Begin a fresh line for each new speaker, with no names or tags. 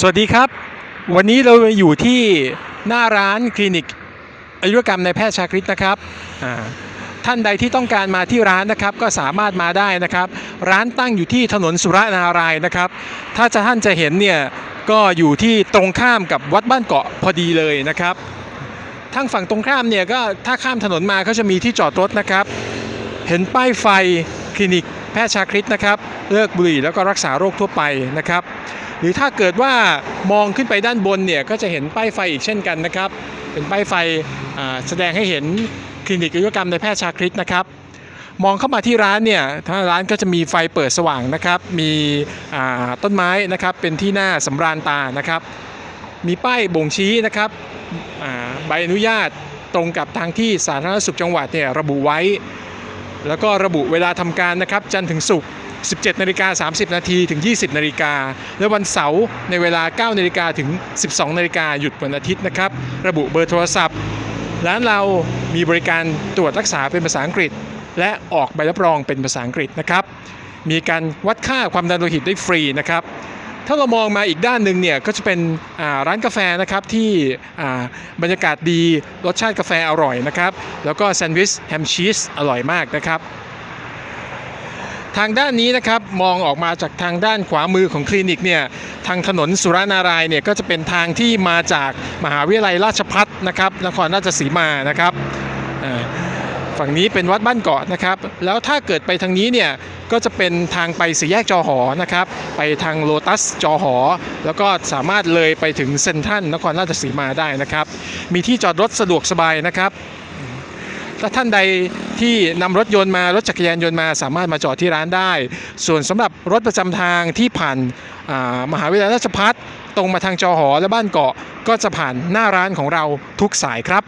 สวัสดีครับ วันนี้เราอยู่ที่หน้าร้านคลินิกอายุรกรรมในแพทย์ชาคริตนะครับท่านใดที่ต้องการมาที่ร้านนะครับก็สามารถมาได้นะครับ ร้านตั้งอยู่ที่ถนนสุรนารายนะครับ ถ้าจะท่านจะเห็นเนี่ยก็อยู่ที่ตรงข้ามกับวัดบ้านเกาะพอดีเลยนะครับทางฝั่งตรงข้ามเนี่ยก็ถ้าข้ามถนนมาก็จะมีที่จอดรถนะครับ เห็นป้ายไฟคลินิก แพทย์ชาคริตนะครับ เลิกบุหรี่แล้วก็รักษาโรคทั่วไปนะครับ หรือถ้าเกิดว่ามองขึ้นไปด้านบนเนี่ยก็จะเห็นป้ายไฟอีกเช่นกันนะครับ เป็นป้ายไฟแสดงให้เห็นคลินิกอายุกรรมในแพทย์ชาคริตนะครับ มองเข้ามาที่ร้านเนี่ยทางร้านก็จะมีไฟเปิดสว่างนะครับ มีต้นไม้นะครับเป็นที่หน้าสำราญตานะครับ มีป้ายบ่งชี้นะครับใบอนุญาตตรงกับทางที่สาธารณสุขจังหวัดเนี่ยระบุไว้ แล้วก็ระบุเวลาทำการนะครับจันทร์ถึงศุกร์ 17นาฬิกา30 นาทีถึง 20นาฬิกาและวันเสาร์ในเวลา 9นาฬิกาถึง 12นาฬิกาหยุดวันอาทิตย์นะครับ ระบุเบอร์โทรศัพท์ ร้านเรามีบริการตรวจรักษาเป็นภาษาอังกฤษ และออกใบรับรองเป็นภาษาอังกฤษนะครับ มีการวัดค่าความดันโลหิตได้ฟรีนะครับ ถ้าเรามองมาอีกด้านหนึ่งเนี่ยก็จะเป็นร้านกาแฟนะครับที่บรรยากาศดีรสชาติกาแฟอร่อยนะครับ แล้วก็แซนด์วิชแฮมชีสอร่อยมากนะครับ ทางด้านนี้นะครับมองออกมาจากทางด้านขวามือของคลินิกเนี่ยทางถนนสุรนารายเนี่ยก็จะเป็นทางที่มาจากมหาวิทยาลัยราชพัฒนะครับนครราชสีมานะครับ ฝั่งนี้เป็นวัดบ้านเกาะนะครับ แล้วถ้าเกิดไปทางนี้เนี่ยก็จะเป็นทางไปสี่แยกจอหอนะครับ ไปทางโลตัสจอหอ แล้วก็สามารถเลยไปถึงเซนทรัลนครราชสีมาได้นะครับ มีที่จอดรถสะดวกสบายนะครับถ้าท่านใดที่นำรถยนต์มารถจักรยานยนต์มาสามารถมาจอดที่ร้านได้ ส่วนสำหรับรถประจำทางที่ผ่านามหาวิทยาลัยราชพัฒตรงมาทางจอหอและบ้านเกาะก็จะผ่านหน้าร้านของเราทุกสายครับ